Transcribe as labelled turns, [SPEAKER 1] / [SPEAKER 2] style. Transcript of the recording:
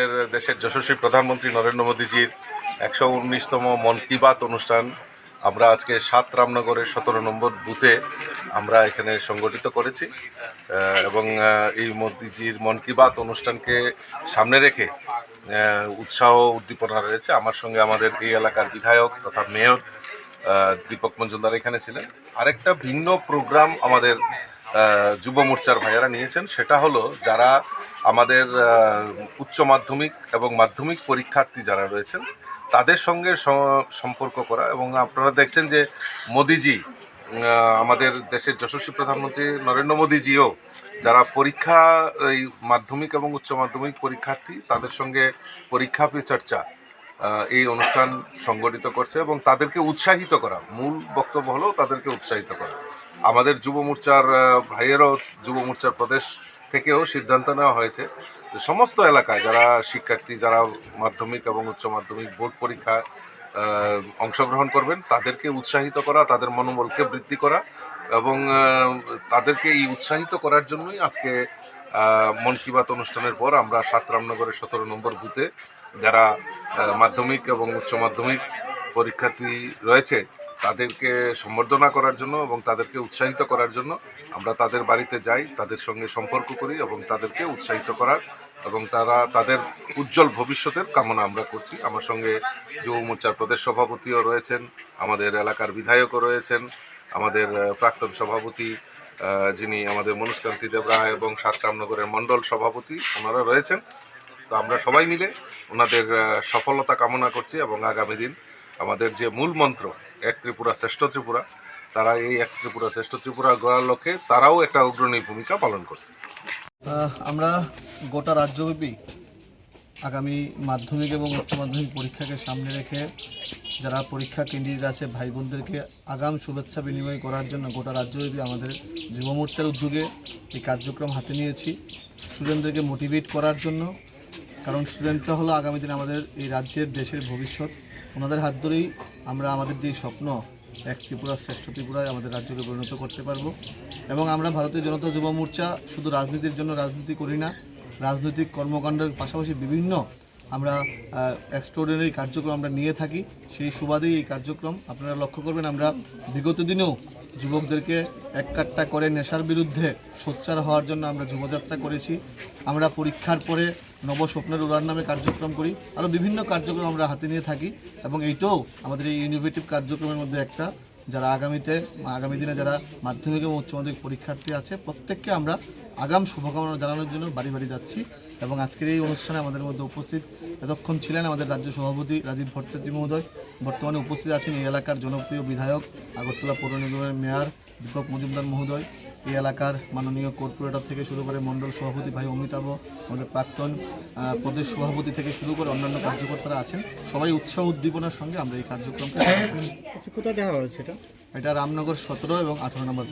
[SPEAKER 1] আমাদের দেশের যশস্বী প্রধানমন্ত্রী নরেন্দ্র মোদীজির একশো উনিশতম মন কি বাত অনুষ্ঠান আমরা আজকে সাত রামনগরের সতেরো নম্বর বুথে আমরা এখানে সংগঠিত করেছি। এবং এই মোদিজির মন কি বাত অনুষ্ঠানকে সামনে রেখে উৎসাহ উদ্দীপনা রয়েছে। আমার সঙ্গে আমাদের এই এলাকার বিধায়ক তথা মেয়র দীপক মজুমদার এখানে ছিলেন। আরেকটা ভিন্ন প্রোগ্রাম আমাদের যুব মোর্চার ভাইয়ারা নিয়েছেন, সেটা হলো যারা আমাদের উচ্চ মাধ্যমিক এবং মাধ্যমিক পরীক্ষার্থী যারা রয়েছেন, তাদের সঙ্গে সম্পর্ক করা এবং আপনারা দেখছেন যে মোদিজি আমাদের দেশের যশস্বী প্রধানমন্ত্রী নরেন্দ্র মোদিজিও যারা পরীক্ষা, এই মাধ্যমিক এবং উচ্চ মাধ্যমিক পরীক্ষার্থী, তাদের সঙ্গে পরীক্ষা পে চর্চা এই অনুষ্ঠান সংগঠিত করছে এবং তাদেরকে উৎসাহিত করা। মূল বক্তব্য হলো তাদেরকে উৎসাহিত করা। আমাদের যুব মোর্চার ভাইয়েরও যুব মোর্চার প্রদেশ থেকেও সিদ্ধান্ত নেওয়া হয়েছে যে সমস্ত এলাকায় যারা শিক্ষার্থী যারা মাধ্যমিক এবং উচ্চ মাধ্যমিক বোর্ড পরীক্ষায় আহ, অংশগ্রহণ করবেন তাদেরকে উৎসাহিত করা তাদের মনোবলকে বৃদ্ধি করা এবং তাদেরকে এই উৎসাহিত করার জন্যই আজকে মন কি বাত অনুষ্ঠানের পর আমরা সাত রামনগরের সতেরো নম্বর বুথে যারা মাধ্যমিক এবং উচ্চ মাধ্যমিক পরীক্ষার্থী রয়েছে তাদেরকে সম্বর্ধনা করার জন্য এবং তাদেরকে উৎসাহিত করার জন্য আমরা তাদের বাড়িতে যাই, তাদের সঙ্গে সম্পর্ক করি এবং তাদেরকে উৎসাহিত করার এবং তারা তাদের উজ্জ্বল ভবিষ্যতের কামনা আমরা করছি। আমার সঙ্গে যুব মোর্চার প্রদেশ সভাপতিও রয়েছেন, আমাদের এলাকার বিধায়কও রয়েছেন, আমাদের প্রাক্তন সভাপতি যিনি আমাদের মনুষ্কান্তি দেবরা এবং সাত রামনগরের মণ্ডল সভাপতি, ওনারা রয়েছেন। তো আমরা সবাই মিলে ওনাদের সফলতা কামনা করছি এবং আগামী দিন আমাদের যে মূল মন্ত্র, এক ত্রিপুরা শ্রেষ্ঠ ত্রিপুরা, তারা এই এক ত্রিপুরা শ্রেষ্ঠ ত্রিপুরা গড়ার লক্ষ্যে তারাও একটা অগ্রণী ভূমিকা পালন
[SPEAKER 2] করে আমরা গোটা রাজ্যব্যাপী আগামী মাধ্যমিক এবং উচ্চ মাধ্যমিক পরীক্ষাকে সামনে রেখে যারা পরীক্ষা কেন্দ্রিত আছে ভাই বোনদেরকে আগাম শুভেচ্ছা বিনিময় করার জন্য গোটা রাজ্যব্যাপী আমাদের যুব মোর্চার উদ্যোগে এই কার্যক্রম হাতে নিয়েছি। স্টুডেন্টদেরকে মোটিভেট করার জন্য, কারণ স্টুডেন্টরা হলো আগামী দিনে আমাদের এই রাজ্যের, দেশের ভবিষ্যৎ। ওনাদের হাত ধরেই আমরা আমাদের যে স্বপ্ন, এক ত্রিপুরা শ্রেষ্ঠ ত্রিপুরায় আমাদের রাজ্যকে পরিণত করতে পারব। এবং আমরা ভারতীয় জনতা যুব মোর্চা শুধু রাজনীতির জন্য রাজনীতি করি না, রাজনৈতিক কর্মকাণ্ডের পাশাপাশি বিভিন্ন আমরা এক্সট্রাঅর্ডিনারি কার্যক্রম আমরা নিয়ে থাকি। সেই সুবাদেই এই কার্যক্রম, আপনারা লক্ষ্য করবেন, আমরা বিগত দিনেও যুবকদেরকে এক কাট্টা করে নেশার বিরুদ্ধে সোচ্চার হওয়ার জন্য আমরা যুবযাত্রা করেছি। আমরা পরীক্ষার পরে নবস্বপ্নের উড়ান নামে কার্যক্রম করি। আরও বিভিন্ন কার্যক্রম আমরা হাতে নিয়ে থাকি এবং এইটাও আমাদের এই ইনোভেটিভ কার্যক্রমের মধ্যে একটা। যারা আগামীতে, আগামী দিনে যারা মাধ্যমিক এবং উচ্চ মাধ্যমিক পরীক্ষার্থী আছে, প্রত্যেককে আমরা আগাম শুভকামনা জানানোর জন্য বাড়ি বাড়ি যাচ্ছি এবং আজকের এই অনুষ্ঠানে আমাদের মধ্যে উপস্থিত এতক্ষণ ছিলেন আমাদের রাজ্য সভাপতি রাজীব ভট্টাচার্য মহোদয়। বর্তমানে উপস্থিত আছেন এই এলাকার জনপ্রিয় বিধায়ক আগরতলা পৌর নিগমের মেয়র দীপক মজুমদার মহোদয়। এই এলাকার মাননীয় কর্পোরেটর থেকে শুরু করে মণ্ডল সভাপতি ভাই অমিতাভ আমাদের প্রাক্তন প্রদেশ সভাপতি থেকে শুরু করে অন্যান্য কার্যকর্তারা আছেন। সবাই উৎসাহ উদ্দীপনার সঙ্গে আমরা এই কার্যক্রমটা
[SPEAKER 3] আচ্ছা কোথায় দেওয়া হয়েছে এটা?
[SPEAKER 2] এটা রামনগর সতেরো এবং আঠারো নম্বর